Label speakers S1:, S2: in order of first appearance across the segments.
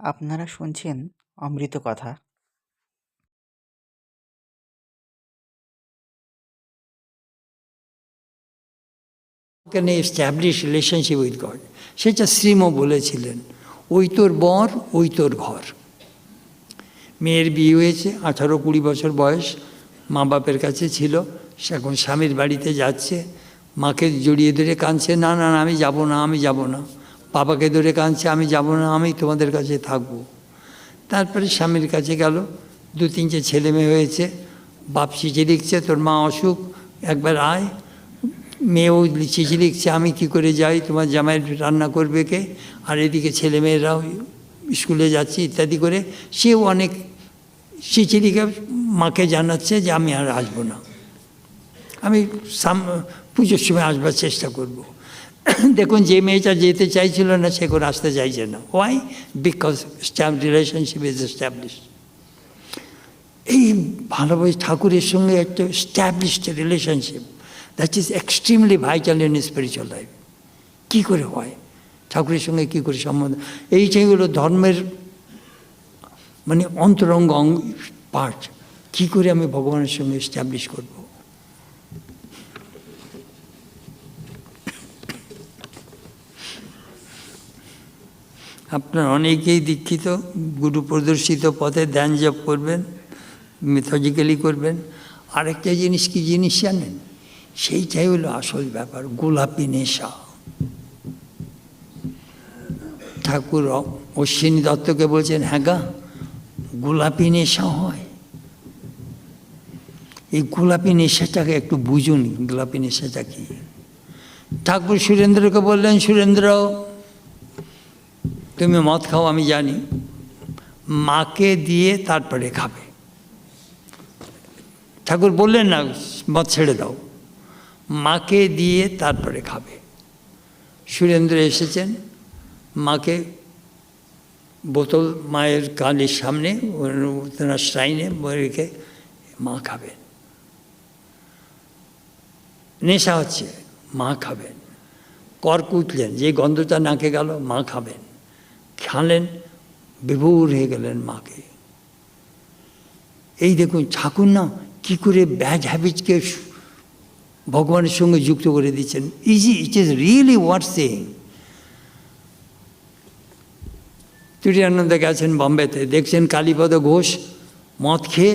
S1: আপনারা শুনছেন অমৃত কথা।
S2: এস্টাবলিশ রিলেশনশিপ উইথ গড সেটা শ্রীমও বলেছিলেন, ওই তোর বর, ওই তোর ঘর। মেয়ের বিয়ে হয়েছে, আঠারো কুড়ি বছর বয়স মা বাপের কাছে ছিল, সে এখন স্বামীর বাড়িতে যাচ্ছে, মাকে জড়িয়ে ধরে কাঁদছে না না, আমি যাব না, আমি যাব না। বাবাকে ধরে কাঁদছে, আমি যাব না, আমি তোমাদের কাছে থাকব। তারপরে স্বামীর কাছে গেল, দু তিনটে ছেলে মেয়ে হয়েছে। বাপ চিঠি লিখছে, তোর মা অসুখ, একবার আয়। মেয়েও চিঠি লিখছে, আমি কি করে যাই, তোমার জামাই রান্না করবে কে? আর এদিকে ছেলেমেয়েরাও স্কুলে যাচ্ছে, ইত্যাদি করে। সেও অনেক চিঠি লিখে মাকে জানাচ্ছে যে আমি আর আসব না। আমি সাম পুজোর সময় আসবার চেষ্টা করব। দেখুন, যে মেয়েটা যেতে চাইছিল না, সে করে আসতে চাইছে না। Why because relationship is establish এই ভালোবাসা ঠাকুরের সঙ্গে একটা established relationship that is extremely vital in spiritual life কী করে হয়? ঠাকুরের সঙ্গে কী করে সম্বন্ধ? এইটাই হলো ধর্মের মানে অন্তরঙ্গ অঙ্গ পার্ট কী করে আমি ভগবানের সঙ্গে এস্টাবলিশ করব? আপনার অনেকেই দীক্ষিত, গুরু প্রদর্শিত পথে ধ্যান জপ করবেন মেথোজিক্যালি করবেন। আরেকটা জিনিস কি জিনিস জানেন? সেইটাই হলো আসল ব্যাপার, গোলাপি নেশা। ঠাকুর অশ্বিনী দত্তকে বলছেন হ্যাঁ গা, গোলাপি নেশা হয়। এই গোলাপি নেশাটাকে একটু বুঝুন, গোলাপি নেশাটা কি? ঠাকুর সুরেন্দ্রকে বললেন, সুরেন্দ্র তুমি মদ খাও, আমি জানি। মাকে দিয়ে তারপরে খাবে। ঠাকুর বললেন, না, মদ ছেড়ে দাও। মাকে দিয়ে তারপরে খাবে। সুরেন্দ্র এসেছেন। মাকে বোতল, মায়ের কানের সামনে, ওনার শ্রাইনে রেখে মা খাবেন। নেশা হচ্ছে, মা খাবেন। কর কুটলেন যে গন্ধটা নাকে গেল, মা খাবেন। খালেন বিভোর হয়ে গেলেন মাকে। এই দেখুন, ঠাকুর না কী করে ব্যাড হ্যাবিটকে ভগবানের সঙ্গে যুক্ত করে দিচ্ছেন। Easy it is really what saying তুরিয়ানন্দে গেছেন বম্বেতে, দেখছেন কালীপদ ঘোষ মদ খেয়ে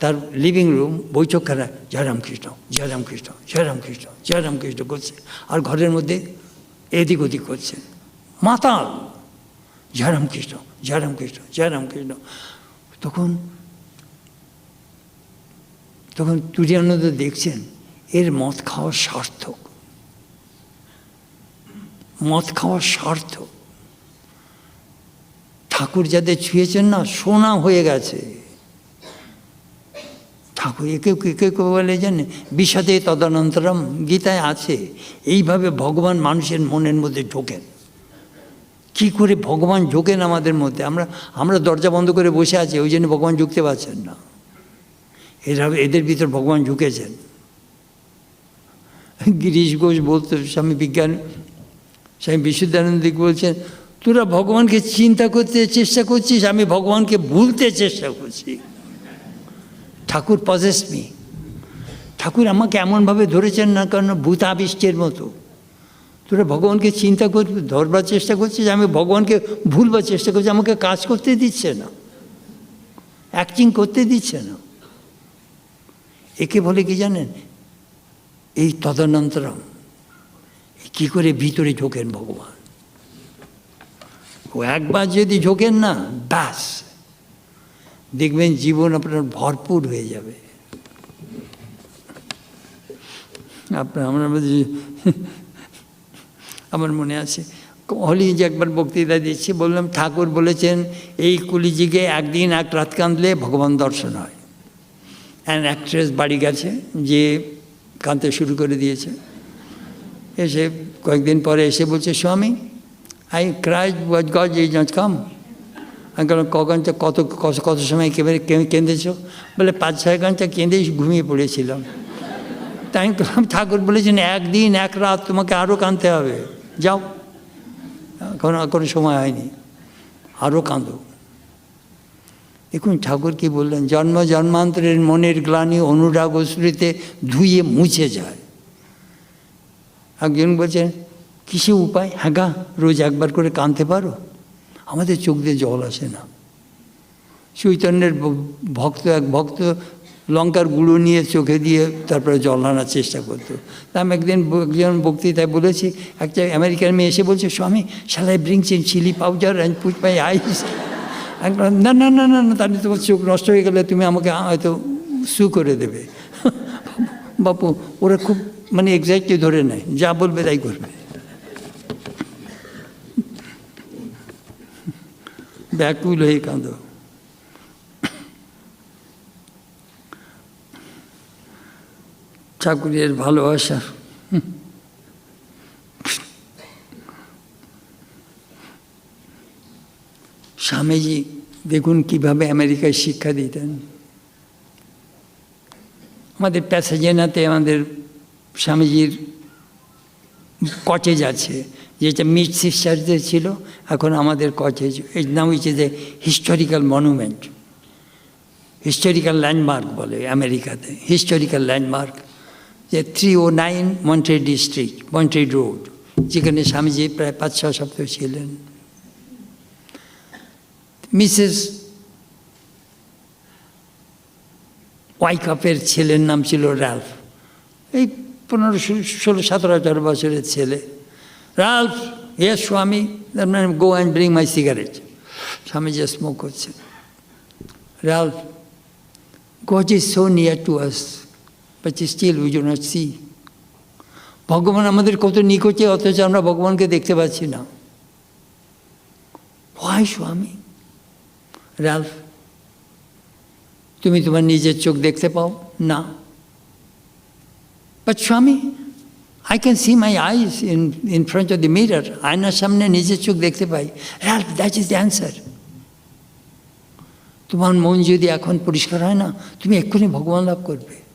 S2: তার লিভিং রুম বৈঠকখানা জয়রাম কৃষ্ণ জয়রাম কৃষ্ণ জয়রাম কৃষ্ণ জয়রাম কৃষ্ণ করছে। আর ঘরের মধ্যে এদিক ওদিক করছেন মাতাল। জয়রাম কৃষ্ণ জয়রাম কৃষ্ণ তখন তখন তুরিয়ানন্দ দেখছেন, এর মদ খাওয়া সার্থক। মদ খাওয়া সার্থক। ঠাকুর যাদের ছুঁয়েছেন না, সোনা হয়ে গেছে। ঠাকুর একে একে বলে জানে, বিষাদে তদানন্তরম গীতায় আছে, এইভাবে ভগবান মানুষের মনের মধ্যে ঢোকেন। কি করে ভগবান ঢোকেন আমাদের মধ্যে? আমরা আমরা দরজা বন্ধ করে বসে আছি, ওই জন্য ভগবান ঢুকতে পারছেন না। এরা, এদের ভিতর ভগবান ঢুকেছেন। গিরিশ ঘোষ বলতো, স্বামী বিজ্ঞান, স্বামী বিশুদ্ধানন্দিক বলছেন, তোরা ভগবানকে চিন্তা করতে চেষ্টা করছিস, আমি ভগবানকে ভুলতে চেষ্টা করছি। ঠাকুর পজেস মি ঠাকুর আমাকে এমনভাবে ধরেছেন না কারণ ভূতাবিষ্টের মতো। তোরা ভগবানকে চিন্তা কর, ধরবার চেষ্টা করছিস, আমি ভগবানকে ভুলবার চেষ্টা করছি, আমাকে কাজ করতে দিচ্ছে না। অ্যাক্টিং করতে দিচ্ছে না। একে বলে কি জানেন? এই তদনন্তরম। কি করে ভিতরে ঢোকেন ভগবান? ও একবার যদি ঢোকেন না, ব্যাস। দেখবেন জীবন আপনার ভরপুর হয়ে যাবে। আপনার, আমার আমার মনে আছে। হলি যে একবার বক্তৃতা দিচ্ছি, বললাম, ঠাকুর বলেছেন, এই কুলিজিকে একদিন এক রাত কাঁদলে ভগবান দর্শন হয়। অ্যান্ড অ্যাক্ট্রেস বাড়ি গেছে, যে কাঁদতে শুরু করে দিয়েছে। এসে কয়েকদিন পরে এসে বলছে, স্বামী আই ক্রাই ওয়াজ গজ এই নট কাম আমি বললাম, ক ঘণ্টা, কত কত সময় কেঁদে কেঁদেছ? বলে, পাঁচ, ছয় ঘণ্টা কেঁদেই ঘুমিয়ে পড়েছিলাম। তাই আমি ঠাকুর বলেছেন, একদিন, এক রাত তোমাকে আরও কাঁদতে হবে। যাও। কারণ আর কোনো সময় হয়নি। আরও কাঁদো। দেখুন ঠাকুর কি বললেন, জন্ম জন্মান্তরের মনের গ্লানি অনুরাগ অশ্রুতে ধুয়ে মুছে যায়। একজন বলছেন, কিসে উপায়? হ্যাঁ রোজ একবার করে কাঁদতে পারো। আমাদের চোখ দিয়ে জল আসে না। চৈতন্যের ভক্ত এক ভক্ত লঙ্কার গুঁড়ো নিয়ে চোখে দিয়ে তারপরে জল আনার চেষ্টা করতো। তা আমি একদিন একজন বক্তৃতায় বলেছি, একটা আমেরিকান মেয়ে এসে বলছে, Swami শালাই brings in chilli powder and put my eyes না না না না না, তাহলে তোমার চোখ নষ্ট হয়ে গেলে তুমি আমাকে হয়তো সু করে দেবে। বাপু, ওরা খুব মানে এক্সাক্টলি ধরে নেয়, যা বলবে তাই করবে। ব্যাকুল হয়ে কাঁদো। ঠাকুরের ভালোবাসা। স্বামীজি দেখুন কীভাবে আমেরিকায় শিক্ষা দিতেন। আমাদের প্যাসেজেনাতে আমাদের স্বামীজির কটেজ আছে, যেটা মিট সিস্টারদের ছিল, এখন আমাদের কটেজ। এর নাম হচ্ছে যে হিস্টোরিক্যাল মনুমেন্ট। হিস্টোরিক্যাল ল্যান্ডমার্ক বলে আমেরিকাতে, হিস্টোরিক্যাল ল্যান্ডমার্ক। যে থ্রি ও নাইন মন্ট্রি ডিস্ট্রিক্ট মন্ট্রি রোড যেখানে স্বামীজি প্রায় পাঁচ ছ সপ্তাহ ছিলেন। মিসেস ওয়াইকাপের ছেলের নাম ছিল রাল্ফ। এই পনেরো ষোলো- সতেরো আঠারো বছরের ছেলে। রাল্ফ এ স্বামী go and bring my cigarette স্বামী যে স্মোক করছে। Ralph God is so near to us, still we do not see. ভগবান আমাদের কত নিকটে, অথচ আমরা ভগবানকে দেখতে পাচ্ছি না। হয় স্বামী। রাল্ফ, তুমি তোমার নিজের চোখ দেখতে পাও? না। But Swami I can see my eyes in in front of the mirror আয়নার সামনে নিজের চোখ দেখতে পাই। Ralph that is the answer তোমার মন যদি এখন পরিষ্কার হয় না, তুমি এক্ষুনি ভগবান লাভ করবে।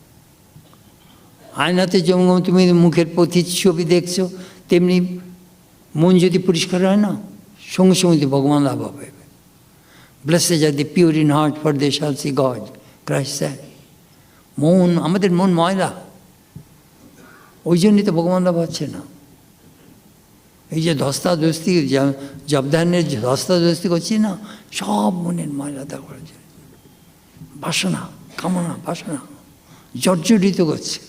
S2: আয়নাতে যেমন তুমি মুখের প্রতিচ্ছবি দেখছ, তেমনি মন যদি পরিষ্কার হয় না, সঙ্গে সঙ্গে ভগবান লাভ হবে। ব্লেসে যদি pure in heart for they shall see Christ sir মন, আমাদের মন ময়লা। ওই জন্যই তো ভগবান লাভ হচ্ছে না। এই যে ধস্তাধস্তি জবদানের ধস্তাধস্তি করছি না, সব মনের ময়লা দা করেছে বাসনা, কামনা, বাসনা, জর্জরিত করছে।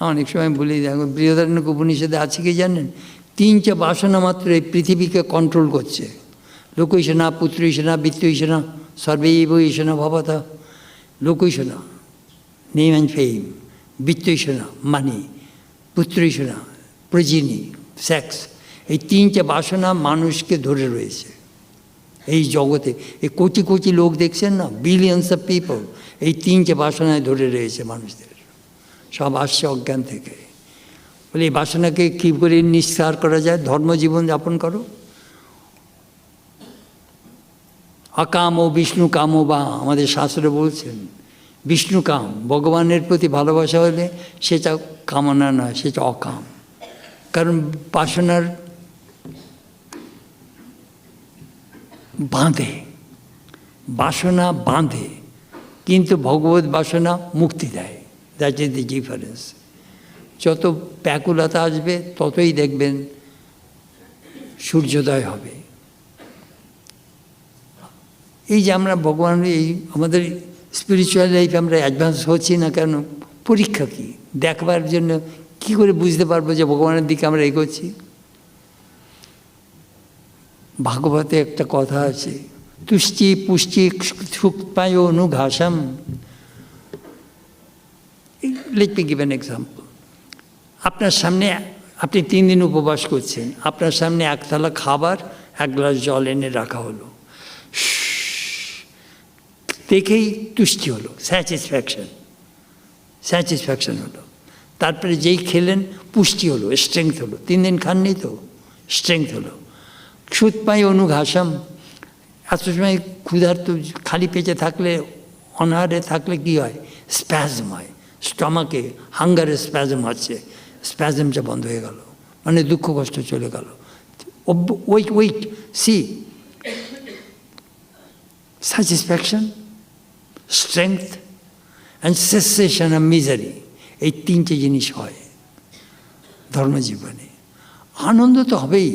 S2: অনেক সময় বলি, দেখো, বৃহদারণ্যক উপনিষদে আছে কি জানেন? তিনটে বাসনা মাত্র এই পৃথিবীকে কন্ট্রোল করছে। লোকৈষণা, পুত্রৈষণা, বিত্তৈষণা, সর্বৈব ঈশনা ভবতা। লোকৈষণা নেম অ্যান্ড ফেম বিত্তৈষণা মানি পুত্রৈষণা প্রজিনি সেক্স এই তিনটে বাসনা মানুষকে ধরে রয়েছে। এই জগতে, এই কোটি কোটি লোক দেখছেন না? বিলিয়ন্স অফ পিপল এই তিনটে বাসনায় ধরে রয়েছে মানুষদের। সব আসছে অজ্ঞান থেকে। বলে, এই বাসনাকে কী করে নিঃসার করা যায়? ধর্মজীবন যাপন করো। অকাম ও বিষ্ণু কাম বা, আমাদের শাস্ত্রে বলছেন, বিষ্ণু কাম, ভগবানের প্রতি ভালোবাসা হলে সেটা কামনা নয় সেটা অকাম। কারণ বাসনার বাঁধে, বাসনা বাঁধে, কিন্তু ভগবত বাসনা মুক্তি দেয়। দ্যাট ইজ দি ডিফারেন্স যত ব্যাকুলতা আসবে, ততই দেখবেন সূর্যোদয় হবে। এই যে আমরা ভগবান এই আমাদের স্পিরিচুয়াল লাইফে আমরা অ্যাডভান্স হচ্ছি না কেন? পরীক্ষা কী? দেখবার জন্য কি করে বুঝতে পারব যে ভগবানের দিকে আমরা এগোচ্ছি? ভাগবতে একটা কথা আছে, তুষ্টি পুষ্টি সুপায় অনুঘাসম। Let me give an example আপনার সামনে আপনি তিন দিন উপবাস করছেন। আপনার সামনে একতলা খাবার, এক গ্লাস জল এনে রাখা হলো। দেখেই তুষ্টি হলো স্যাটিসফ্যাকশন স্যাটিসফ্যাকশন হলো তারপরে যেই খেলেন পুষ্টি হলো স্ট্রেংথ হলো তিন দিন খাননি তো স্ট্রেংথ হলো সুদ পাই অনুঘাসম এত সময় ক্ষুধার্ত খালি পেটে থাকলে অনাহারে থাকলে কি হয় স্প্যাজম হয় স্টমাকে হাঙ্গারে স্প্যাজম হচ্ছে স্প্যাজমটা বন্ধ হয়ে গেল মানে দুঃখ কষ্ট চলে গেল wait, wait, see. Satisfaction, strength, and cessation of misery. এই তিনটে জিনিস হয় ধর্মজীবনে আনন্দ তো হবেই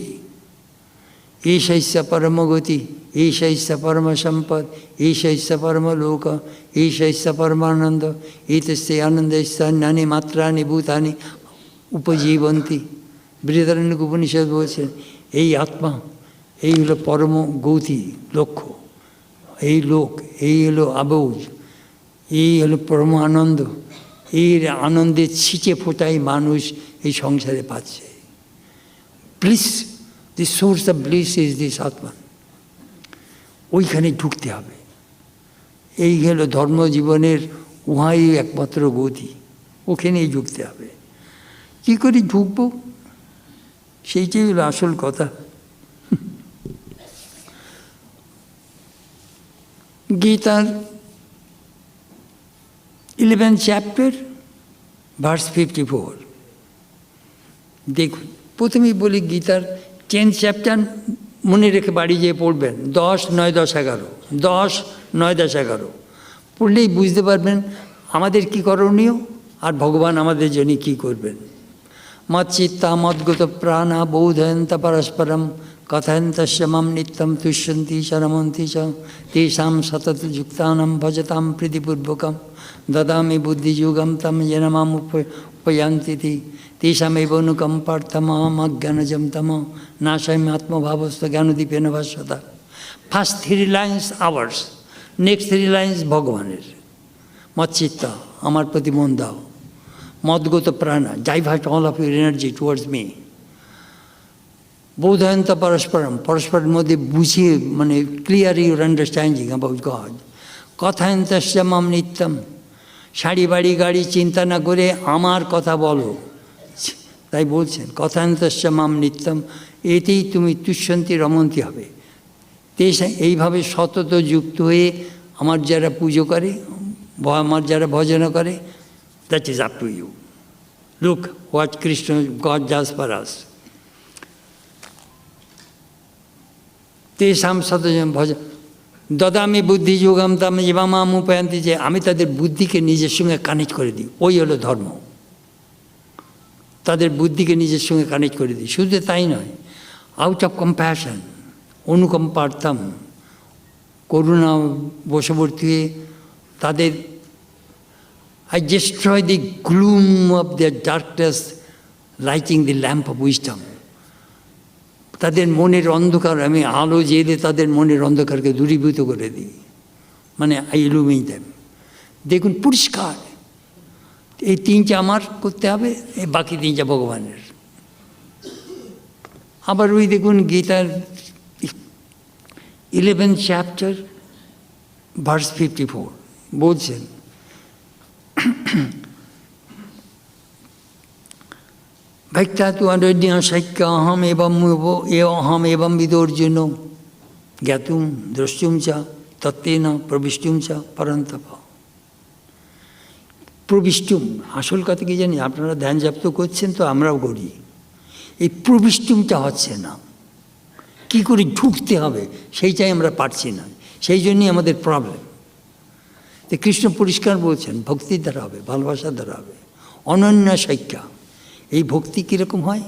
S2: ঈশৈস্য পরমগতি ঈশৈস্য পরম সম্পদ ঈশৈস্য পরম লোক ঈশৈস্য পরমানন্দ এতস্য আনন্দস্য অন্যানি মাত্রানি ভূতানি উপজীবন্তী বৃহদারণ্যক উপনিষদ বলছেন এই আত্মা, এই হলো পরম গৌতি লক্ষ্য, এই লোক, এই হলো আবৌজ, এই হলো পরম আনন্দ এই আনন্দের ছিটে ফোটাই মানুষ এই সংসারে পাচ্ছে। Bliss the source of bliss is this আত্মা ওইখানে ঢুকতে হবে। এই হলো ধর্মজীবনের উহাই একমাত্র গতি। ওখানেই ঢুকতে হবে। কী করে ঢুকবো? সেইটাই হলো আসল কথা। গীতার eleven chapter verse fifty four দেখুন, প্রথমেই বলি গীতার টেন্থ চ্যাপ্টার মনে রেখে বাড়ি যেয়ে পড়বেন। দশ, নয়, দশ, এগারো। দশ, নয়, দশ, এগারো। পড়লেই বুঝতে পারবেন আমাদের কি করণীয় আর ভগবান আমাদের জন্য কি করবেন। পরস্পরম কথয়ন্তস্য মাম নিত্যম তুষ্যন্তি চ রমন্তি চ তেষাম সতত যুক্তানাম ভজতাম প্রীতিপূর্বকম দদামি বুদ্ধিযুগম তম যেন মাম উপ উপয়ান্তি তেষামেব অনুকম্পার্থমাম অজ্ঞানজম তম নাশামি আত্মভাবস্থ জ্ঞানদীপেন ভাস্বতা first three lines ours next three lines ভগবানের মৎচিত্তা আমার প্রতি মন দাও মদগত প্রাণা divert all of your energy towards me বোধয়ন্ত পরস্পরম, পরস্পরের মধ্যে বুঝিয়ে মানে clear your understanding about God কথায়ন্তস্য মাম নিত্যম। শাড়ি, বাড়ি, গাড়ি, চিন্তা না করে আমার কথা বলো। তাই বলছেন, কথায়ন্তস্য মাম নিত্যম, এতেই তুমি তুষ্যন্তি রমন্তি হবে। তেসা, এইভাবে সতত যুক্ত হয়ে আমার যারা পুজো করে আমার যারা ভজন করে that is up to you look what Krishna God জাজ ফর আস তেষাম সতজন ভজ দদামি বুদ্ধি যোগাম তাম ইমামাম উপায়ন্তি যে আমি তাদের বুদ্ধিকে নিজের সঙ্গে কানেক্ট করে দিই। ওই হলো ধর্ম। তাদের বুদ্ধিকে নিজের সঙ্গে কানেক্ট করে দিই। শুধু তাই নয় আউট অফ কম্প্যাশন অনুকম্পার্থম করুণা বশবর্তী হয়ে তাদের I destroy the gloom of their darkness, lighting the lamp of wisdom. তাদের মনের অন্ধকার আমি আলো জেলে তাদের মনের অন্ধকারকে দূরীভূত করে দিই। মানে আই ইলুমিন দেম দেখুন পরিষ্কার। এই তিনটা আমার করতে হবে এই বাকি তিনটা ভগবানের। আবার ওই দেখুন গীতার eleven chapter verse fifty four বলছেন অনন্য শক্য অহম এবং এ অহম এবং বিদর্জুন জ্ঞাতুম দ্রষ্টুম চ তত্ত্বেন প্রবিষ্টুম চ পরন্তপ প্রবিষ্টুম আসল কথা কি জানি? আপনারা ধ্যান জাপ্ত করছেন তো আমরাও করি। এই প্রবিষ্টুমটা হচ্ছে না। কি করে ঢুকতে হবে? সেইটাই আমরা পারছি না। সেই জন্যই আমাদের প্রবলেম তো কৃষ্ণ পরিষ্কার বলছেন ভক্তির দ্বারা হবে ভালোবাসার দ্বারা হবে, অনন্য শৈক্ষা এই ভক্তি কীরকম হয়?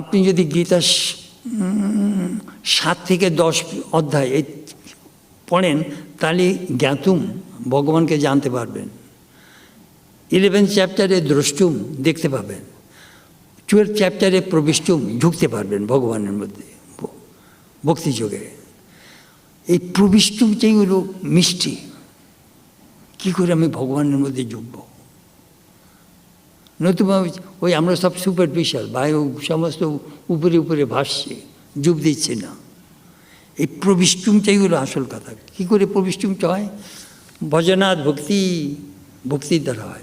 S2: আপনি যদি গীতা সাত থেকে দশ অধ্যায় এই পড়েন, তাহলে জ্ঞাতুম ভগবানকে জানতে পারবেন। ইলেভেন চ্যাপ্টারে দ্রষ্টুম দেখতে পাবেন। টুয়েলভ চ্যাপ্টারে প্রবিষ্টুম ঢুকতে পারবেন ভগবানের মধ্যে ভক্তিযোগে এই প্রবিষ্টুমটাই হলো মিষ্টি। কী করে আমি ভগবানের মধ্যে যুগব? নতুবা ওই- আমরা সব সুপারফিশিয়াল বায়ু সমস্ত উপরে উপরে ভাসছে ডুব দিচ্ছে না। এই প্রবিষ্টুমটাই হলো আসল কথা। কী করে প্রবিষ্টুমটা হয়? ভজনাথ ভক্তি, ভক্তির দ্বারা হয়।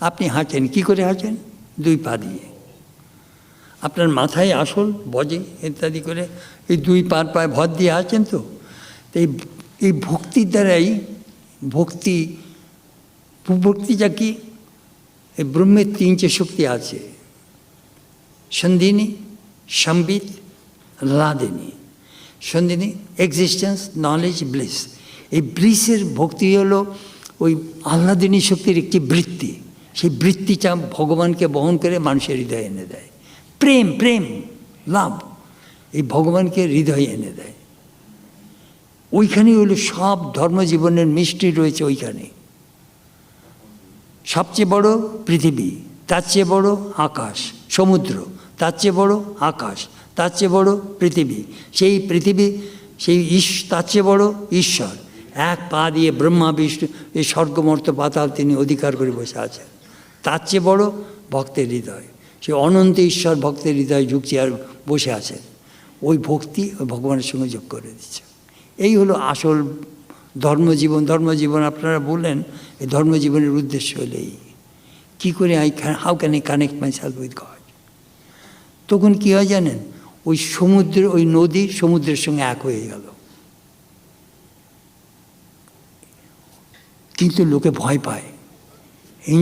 S2: আপনি হাঁটেন, কী করে হাঁটেন? দুই পা দিয়ে। আপনার মাথায় আসল, বজে, ইত্যাদি করে। এই দুই পার পায়ে ভর দিয়ে আছেন তো? এই এই ভক্তির দ্বারাই, ভক্তি ভক্তিটা কি? এই ব্রহ্মের তিনটে শক্তি আছে। সন্ধিনী, সম্বিত, লাদিনী। সন্ধিনী এক্সিস্টেন্স নলেজ ব্লিস এই ব্লিসের ভক্তি হলো ওই আহ্লাদিনী শক্তির একটি বৃত্তি। সেই বৃত্তিটা ভগবানকে বহন করে মানুষের হৃদয়ে এনে দেয়। প্রেম প্রেম, লাভ। এই ভগবানকে হৃদয়ে এনে দেয়। ওইখানেই হলো সব ধর্মজীবনের মিষ্টি রয়েছে ওইখানে। সবচেয়ে বড় পৃথিবী, তার চেয়ে বড় আকাশ, সমুদ্র, তার চেয়ে বড় আকাশ, তার চেয়ে বড় পৃথিবী। সেই পৃথিবী, সেই ঈশ তার চেয়ে বড় ঈশ্বর। এক পা দিয়ে ব্রহ্মা বিষ্ণু এই স্বর্গমর্ত পাতাল তিনি অধিকার করে বসে আছেন। তার চেয়ে বড় ভক্তের হৃদয়। সে অনন্ত ঈশ্বর ভক্তের হৃদয় ঝুঁকছে আর বসে আছেন। ওই ভক্তি ভগবানের সঙ্গে যোগ করে দিচ্ছে। এই হলো আসল ধর্মজীবন। ধর্মজীবন আপনারা বললেন, এই ধর্মজীবনের উদ্দেশ্য হলো এই। কী করে I how can I connect myself with God তখন কী হয় জানেন? ওই সমুদ্র, ওই নদী সমুদ্রের সঙ্গে এক হয়ে গেল। কিন্তু লোকে ভয় পায়।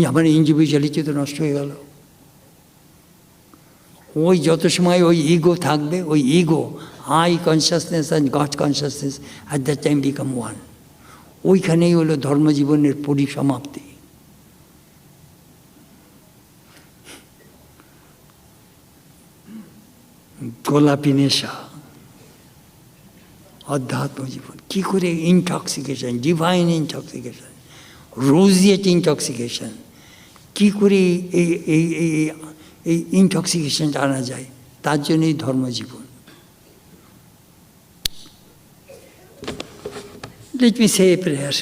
S2: আমার ইন্ডিভিজুয়ালিটি তো নষ্ট হয়ে গেল। ওই যত সময় ওই ইগো থাকবে, ওই ego I consciousness and God consciousness at that time become one ওইখানেই হলো ধর্মজীবনের পরিসমাপ্তি। গোলাপি নেশা অধ্যাত্ম জীবন কী করে intoxication divine intoxication roseate intoxication কী করে এই এই এই এই ইনটক্সিকেশনটা আনা যায় তার জন্যই ধর্মজীবন। Let me say a prayer.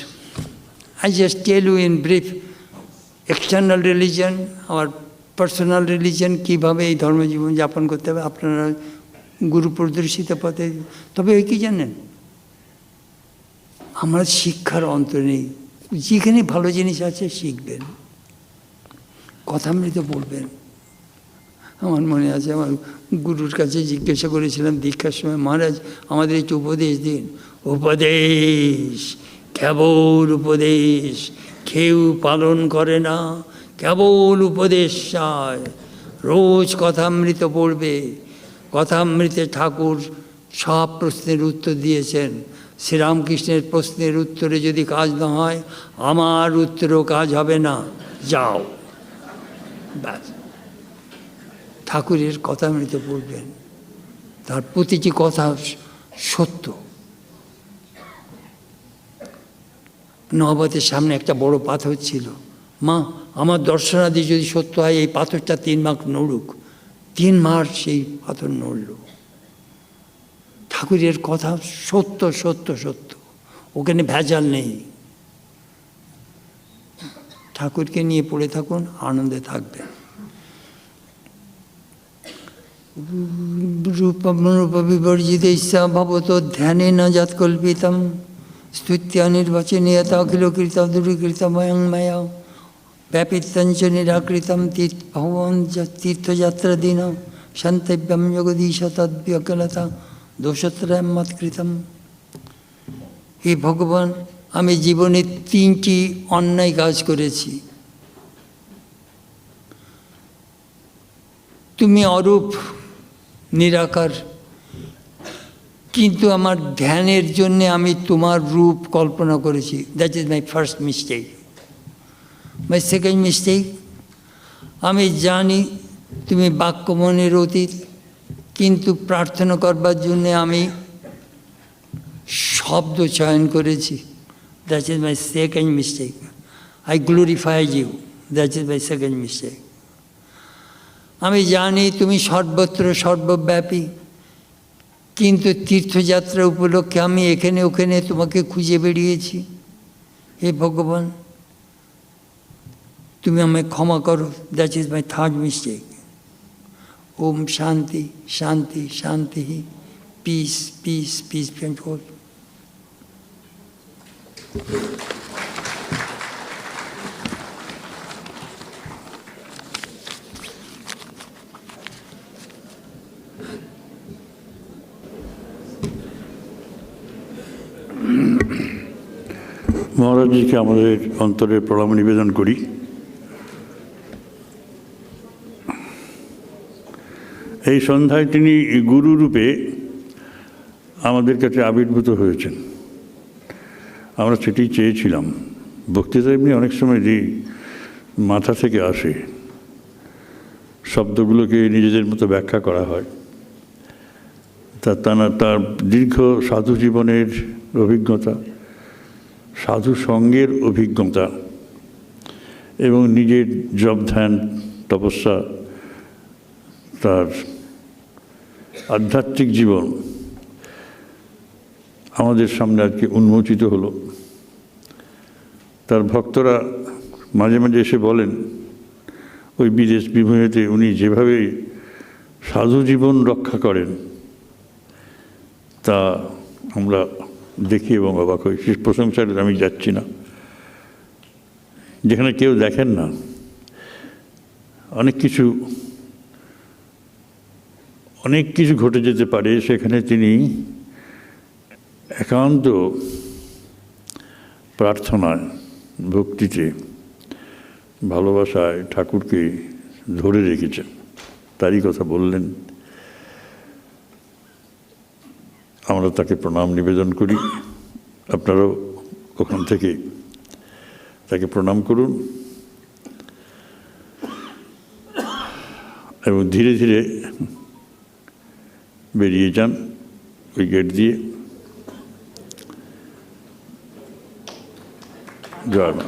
S2: I just tell you in brief, external religion, our personal religion, কীভাবে এই ধর্মজীবন যাপন করতে হবে আপনারা গুরু প্রদর্শিত পথে তবে ওই কি জানেন? আমার শিক্ষার অন্ত নেই। যেখানে ভালো জিনিস আছে শিখবেন। কথা কথামৃত বলবেন আমার মনে আছে, আমার গুরুর কাছে জিজ্ঞাসা করেছিলাম, দীক্ষার সময়, মহারাজ, আমাদের একটু উপদেশ দিন। উপদেশ? কেবল উপদেশ? কেউ পালন করে না? কেবল উপদেশ চায়? রোজ কথামৃত পড়বে। কথামৃতে ঠাকুর সব প্রশ্নের উত্তর দিয়েছেন। শ্রীরামকৃষ্ণের প্রশ্নের উত্তরে যদি কাজ না হয়, আমার উত্তরও কাজ হবে না। যাও। ব্যাস। ঠাকুরের কথা মৃত পড়বেন। তার প্রতিটি কথা সত্য। নহবতের সামনে একটা বড় পাথর ছিল। মা, আমার দর্শনাদি যদি সত্য হয়, এই পাথরটা তিন মাস নড়ুক। তিন মাস সেই পাথর নড়ল। ঠাকুরের কথা সত্য সত্য সত্য। ওখানে ভেজাল নেই। ঠাকুরকে নিয়ে পড়ে থাকুন, আনন্দে থাকবেন। রূপ বিবর্জিত ইচ্ছা ভবত ধ্যানে ন যৎকল্পিতম স্তুত্যা নির্বাচনীয়তা অখিল কৃত দূরীকৃতময়ং ময়া ব্যাপিতঞ্চ নিরাকৃতম তীর্থ ভগবান তীর্থযাত্রা দিন। সন্তব্যম জগদীশ তদ্ব্যকলতা দোষত্রয় মৎকৃতম। হে ভগবান, আমি জীবনে তিনটি অন্যায় কাজ করেছি। তুমি অরূপ নিরাকার। কিন্তু আমার ধ্যানের জন্যে আমি তোমার রূপ কল্পনা করেছি। That is my first mistake my second mistake আমি জানি তুমি বাক্যমনের অতীত, কিন্তু প্রার্থনা করবার জন্যে আমি শব্দ চয়ন করেছি। That is my second mistake I glorify you that is my second mistake আমি জানি তুমি সর্বত্র সর্বব্যাপী, কিন্তু তীর্থযাত্রা উপলক্ষে আমি এখানে ওখানে তোমাকে খুঁজে বেরিয়েছি। হে ভগবান, তুমি আমায় ক্ষমা করো that is my third mistake ওম শান্তি শান্তি শান্তি পিস পিস পিস ফোর
S3: মহারাজজিকে আমাদের অন্তরের প্রণাম নিবেদন করি? এই সন্ধ্যায় তিনি গুরু রূপে আমাদের কাছে আবির্ভূত হয়েছেন। আমরা সেটি চেয়েছিলাম। বক্তৃতা এমনি অনেক সময় দিই মাথা থেকে আসে। শব্দগুলোকে নিজেদের মতো ব্যাখ্যা করা হয়। তা তার দীর্ঘ সাধু জীবনের অভিজ্ঞতা সাধু সঙ্গের অভিজ্ঞতা এবং নিজের জব ধ্যান তপস্যা, তার আধ্যাত্মিক জীবন আমাদের সামনে আজকে উন্মোচিত হলো। তার ভক্তরা মাঝে মাঝে এসে বলেন, ওই বিদেশ বিভূমিতে উনি যেভাবে সাধু জীবন রক্ষা করেন, তা আমরা দেখি এবং অবাক হই। শেষ প্রশংসার আমি যাচ্ছি না। যেখানে কেউ দেখেন না, অনেক কিছু অনেক কিছু ঘটে যেতে পারে। সেখানে তিনি একান্ত প্রার্থনায়, ভক্তিতে, ভালোবাসায় ঠাকুরকে ধরে রেখেছেন। তারই কথা বললেন। আমরা তাকে প্রণাম নিবেদন করি। আপনারাও ওখান থেকে তাকে প্রণাম করুন। এবং ধীরে ধীরে বেরিয়ে যান ওই গেট দিয়ে। জয় মা।